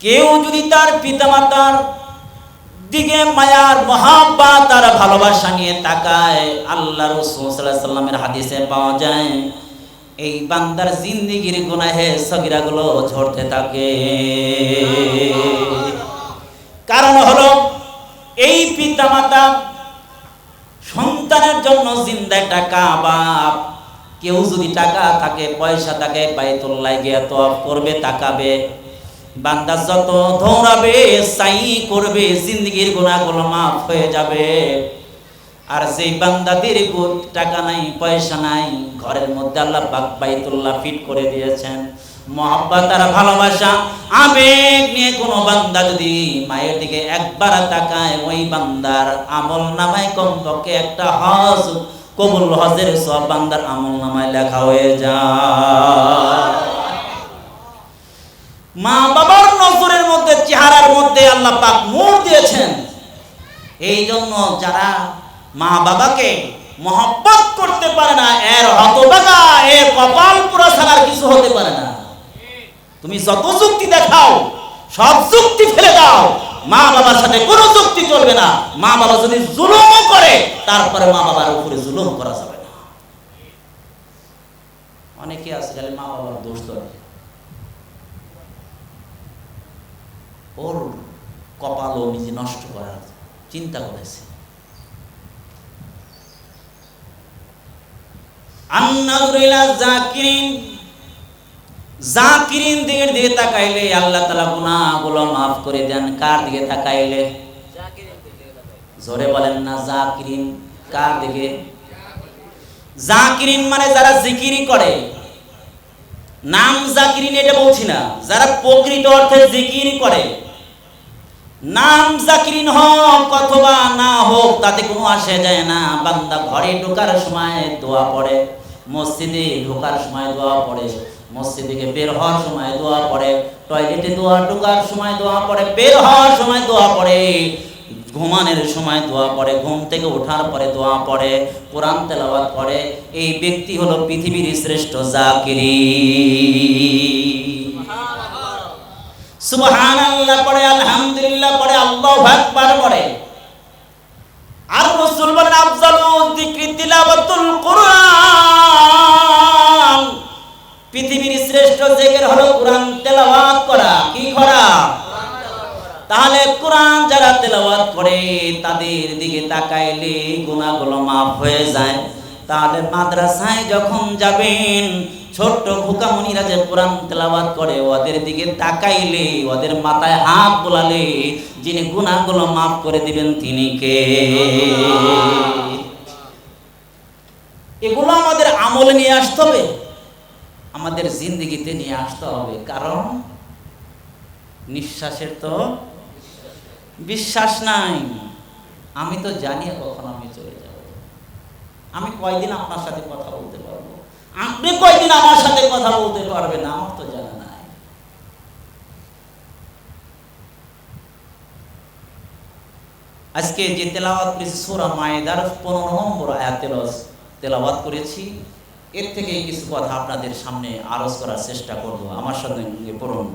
কেউ যদি তার পিতামাতার দিকে মায়ার মহাব্বাত আর ভালোবাসা নিয়ে তাকায়, আল্লাহ রসুল হাদিসে পাওয়া যায়, এই বান্দার জিন্দিগির গুনাহে সগিরাগুলো ঝরতে থাকে। কারণ হলো, এই পিতামাতা সন্তানের জন্য জিন্দা টাকা বাপ কেউ যদি টাকা থাকে, পয়সা থাকে, বাইতুল্লাহ গিয়ে তো করবে, তাকাবে। বান্দা যত দৌড়াবে, সাই করবে, জিন্দগির গুণাগুলো মাফ হয়ে যাবে। আর সেই গো- টাকা নাই, পয়সা নাই, ঘরের মধ্যে আল্লাহ বাইতুল্লাহ ফিট করে দিয়েছেন। মহব্বত আর ভালোবাসা আবেগ নিয়ে কোনো বান্দা যদি মায়ের দিকে একবার তাকায়, ওই বান্দার আমল নামায় কমপক্ষে একটা হজ কবুল হজের সব বান্দার আমল নামায় লেখা হয়ে যায়। মা বাবার নজরের মধ্যে, চেহারার মধ্যে আল্লাহ পাক নূর দিয়েছেন। এই জন্য যারা মা বাবাকে মহব্বত করতে পারে না, এর হতবাগা এর কপাল পুরো ছাড়ার কিছু হতে পারে না। তুমি যত যুক্তি দেখাও, সব যুক্তি ফেলে দাও। মা বাবার সাথে কোনো যুক্তি চলবে না। মা বাবা যদি জুলুমও করে, তারপরে মা বাবার উপরে জুলুম করা যাবে না। অনেকে আছে খালি মা বাবার দোষ ধরে। ওর কপাল ও নিজে নষ্ট করার চিন্তা করেছে। আন্নাজুরিলা জাকিরিন জাকিরিন দিকে দিকে তাকাইলে আল্লাহ তাআলা গুনাহগুলো মাফ করে দেন। কার দিকে তাকাইলে? জোরে বলেন না, জাকিরিন কার দিকে? জাকিরিন মানে যারা জিকিরি করে। নাম জাকিরিন এটা বলছি না, যারা প্রকৃত অর্থে জিকির করে। নাম জাকিরিন হোক অথবা না হোক, তাতে কোনো আসে যায় না। বান্দা ঘরে ঢোকার সময় দোয়া পড়ে, মসজিদে ঢোকার সময় দোয়া পড়ে। মসজিদ থেকে বের হওয়ার সময় দোয়া পড়ে, টয়লেটে দোয়া, ঢোকার সময় দোয়া পড়ে, বের হওয়ার সময় দোয়া পড়ে, ঘুমানোর সময় দোয়া পড়ে, ঘুম থেকে ওঠার পরে দোয়া পড়ে, কোরআন তেলাওয়াত করে এই ব্যক্তি হলো পৃথিবীর শ্রেষ্ঠ জাকিরি। সুবহানাল্লাহ পড়ে, আলহামদুলিল্লাহ পড়ে, আল্লাহু পড়ে। আর রাসূল বলেন তাহলে কোরআন যারা তেলাওয়াত করে, তাদের দিকে তাকাইলে গুনাহগুলো মাফ হয়ে যায়। তাহলে মাদ্রাসায় যখন যাবেন, ছোট্ট খোকামণিরা যে কোরআন তেলাওয়াত করে, ওদের দিকে তাকাইলে, ওদের মাথায় হাত বোলালে, যিনি গুনাহগুলো মাফ করে দিবেন তিনি কে? এগুলো আমাদের আমলে নিয়ে আসতে হবে। আমাদের জিন্দগিতে নিয়ে আসতে হবে। কারণ নিঃশ্বাসের তো বিশ্বাস নাই। আমি তো জানি কখন আমি চলে যাব। আমি কয়দিন আপনার সাথে কথা বলতে পারব? আপনি কয়দিন আমার সাথে কথা বলতে পারবেন আমার তো জানা নাই। আজকে যে তেলাওয়াত করেছি, সোরা মায়েদার পনেরো নম্বর আয়াত তেলাওয়াত- তেলাওয়াত করেছি। এর থেকে কিছু কথা আপনাদের সামনে আরজ করার চেষ্টা করব। আমার সাথে পড়ুন।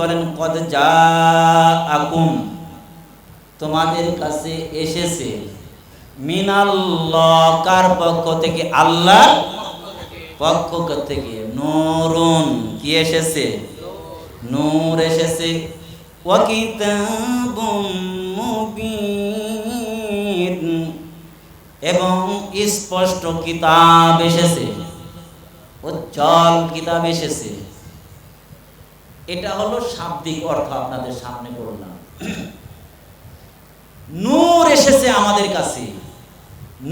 বলেন, কদ জাআকুম। তোমাদের কাছে এসেছে মিনাল্লাহ কার পক্ষ থেকে আল্লাহ পক্ষ থেকে নূরুন। কি এসেছে? নূর এসেছে এবং স্পষ্ট কিতাব এসেছে, উজ্জ্বল কিতাব এসেছে। এটা হলো শাব্দিক অর্থ আপনাদের সামনে বললাম। নূর এসেছে আমাদের কাছে।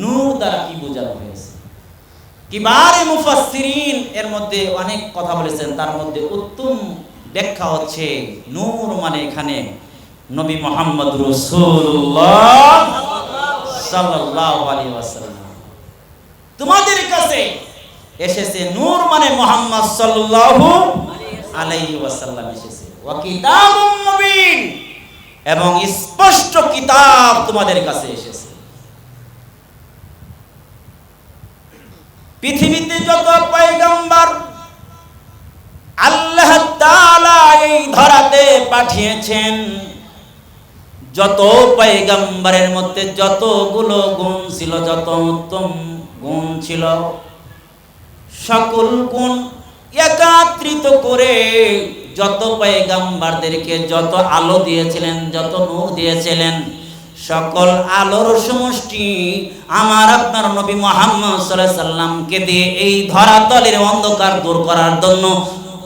নূর দ্বারা কি বোঝানো হয়েছে? কিবারে মুফাসসিরিন, এর মধ্যে অনেক কথা বলেছেন, তার মধ্যে উত্তম ব্যাখ্যা হচ্ছে নূর মানে এখানে নবী মোহাম্মদ রাসূলুল্লাহ সাল্লাল্লাহু আলাইহি ওয়াসাল্লাম। তোমাদের কাছে এসেছে নূর মানে মোহাম্মদ সাল্লাল্লাহু আলাইহি ওয়াসাল্লাম এসেছে। ওয়া কিতাবুম মুবিন। এবং স্পষ্ট কিতাব তোমাদের কাছে এসেছে। পৃথিবীতে যত পয়গম্বর আল্লাহ তাআলা এই ধরাতে পাঠিয়েছেন যত পয়গম্বরের মধ্যে যতগুলো গুণ ছিল যত উত্তম গুণ ছিল সকল গুণ একাত্রিত করে যত যত আলো দিয়েছিলেন, যত নূর দিয়েছিলেন, সকল আলোর সমষ্টি আমার আপনার নবী মোহাম্মদ সাল্লামকে দিয়ে এই ধরাতলের অন্ধকার দূর করার জন্য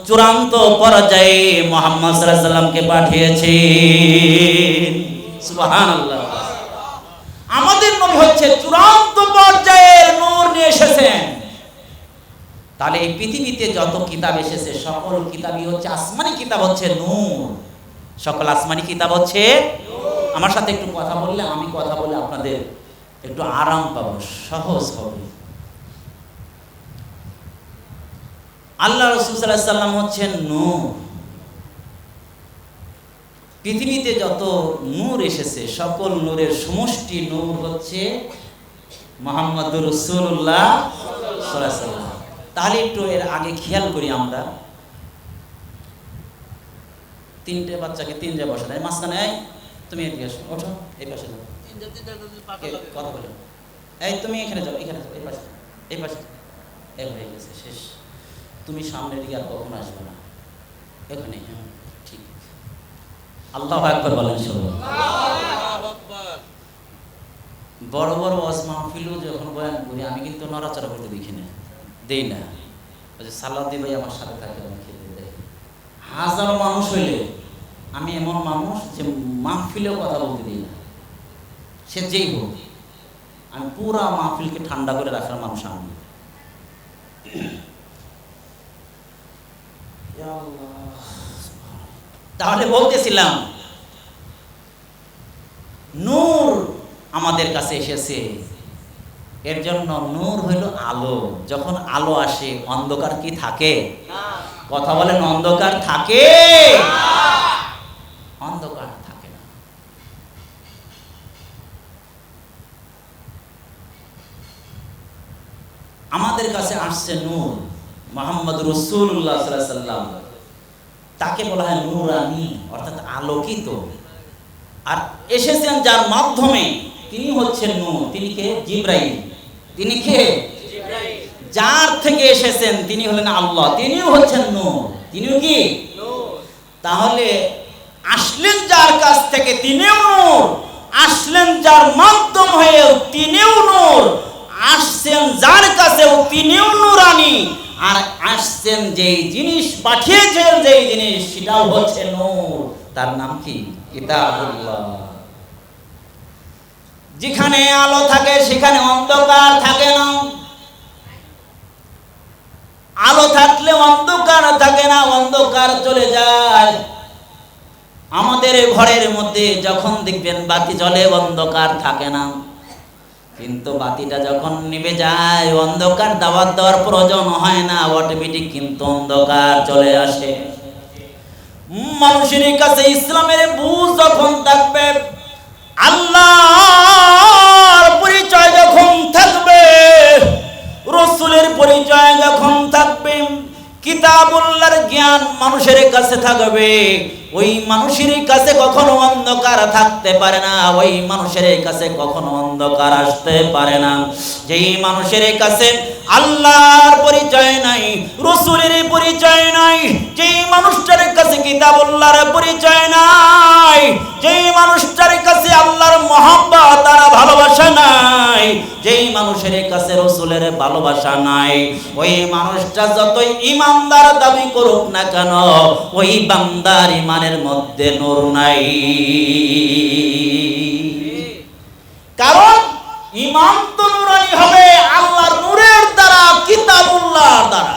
চূড়ান্ত পর্যায়ে মোহাম্মদ সাল্লামকে পাঠিয়েছে আমাদের নবী হচ্ছে চূড়ান্ত পর্যায়ের নূর নিয়ে এসেছেন। তাহলে এই পৃথিবীতে যত কিতাব এসেছে, সকল কিতাবই হচ্ছে আসমানি কিতাব হচ্ছে নূর। সকল আসমানি কিতাব হচ্ছে আমার সাথে একটু কথা বললে, আমি কথা বলে আপনাদের একটু আরাম পাবো, সহজ হবে। আল্লাহ রসুল সাল্লাম হচ্ছেন নূর। পৃথিবীতে যত নূর এসেছে, সকল নূরের সমষ্টি নূর হচ্ছে মোহাম্মদ রসুল্লাহ তাহলে একটু এর আগে খেয়াল করি আমরা। তিনটে বাচ্চাকে তিনটে বসা দেয় মাঝখানে এই তুমি এদিকে আসো ওঠো এই পাশে যাও। কথা বলো। এই তুমি এখানে যাও এখানে যাও এই পাশে এই পাশে। এই হয়ে গেছে শেষ। তুমি সামনের দিকে আর কখনো আসবে না। এখানে হ্যাঁ ঠিক। আল্লাহ একবার বলেন সবাই বড় বড় ওয়াজ মাহফিলও যখন বয়ান করি আমি কিন্তু নড়াচড়া করতে দেখি না। দেই না। ওই যে সালাদি ভাই আমার সাথে থাকে আমি খেতে দেয় হাজারো মানুষ হইলে আমি এমন মানুষ যে মাহফিলেও কথা বলতে দিই না। সে যেই হোক আমি পুরা মাহফিলকে ঠান্ডা করে রাখার মানুষ আমি। তাহলে বলতেছিলাম নূর আমাদের কাছে এসেছে। এর জন্য নূর হইল আলো। যখন আলো আসে, অন্ধকার কি থাকে? কথা বলেন, অন্ধকার থাকে? অন্ধকার থাকে না। আমাদের কাছে আসছে নূর, মোহাম্মদ রসুল্লাহ তাকে বলা হয় নূরানি, অর্থাৎ আলোকিত। আর এসেছেন যার মাধ্যমে তিনি হচ্ছেন নূর। তিনি কে? জিব্রাইল। তিনি কে? যার থেকে এসেছেন তিনি হলেন আল্লাহ, তিনিও হচ্ছেন নূর, তিনিও কি? তাহলে আসলেন যার কাছ থেকে তিনিও নূর, আসলেন যার মাধ্যম হয়েও তিনিও নূর, আসছেন যার কাছেও তিনিও নূরানি, আর আসছেন যেই জিনিস পাঠিয়েছেন যেই জিনিস, সেটাও হচ্ছে নূর। তার নাম কি? কিতাবুল্লাহ। যেখানে আলো থাকে, সেখানে অন্ধকার থাকে না। আলো থাকলে অন্ধকার থাকে না, অন্ধকার চলে যায়। আমাদের ঘরের মধ্যে যখন দেখবেন বাতি জ্বলে, অন্ধকার থাকে না। কিন্তু বাতিটা যখন নিভে যায়, অন্ধকার দাওয়াত দেওয়ার প্রয়োজন হয় না অটোমেটিক কিন্তু অন্ধকার চলে আসে। মানুষের কাছে ইসলামের বুঝ যখন থাকবে আল্লাহর পরিচয় যখন থাকবে রসুলের পরিচয় যখন থাকবে কিতাবুল্লাহর জ্ঞান মানুষের কাছে থাকবে। ওই মানুষের কাছে কখনো অন্ধকার থাকতে পারে না, ওই মানুষের কাছে কখনো অন্ধকার আসতে পারে না। যেই মানুষের কাছে আল্লাহর পরিচয় নাই, রসুলের পরিচয় নাই, যেই মানুষটার কাছে কিতাবুল্লাহর পরিচয় নাই, যেই মানুষটার কাছে আল্লাহর মহব্বত তারা ভালোবাসা নাই, যেই মানুষের কাছে রসুলের ভালোবাসা নাই, ওই মানুষটা যতই ইমানদার দাবি করুক না কেন, ওই বান্দার ইমানের মধ্যে নূর নাই। কারণ ইমান তো নুরানি হবে, আল্লাহর নূরের দ্বারা, কিতাবুল্লাহর দ্বারা।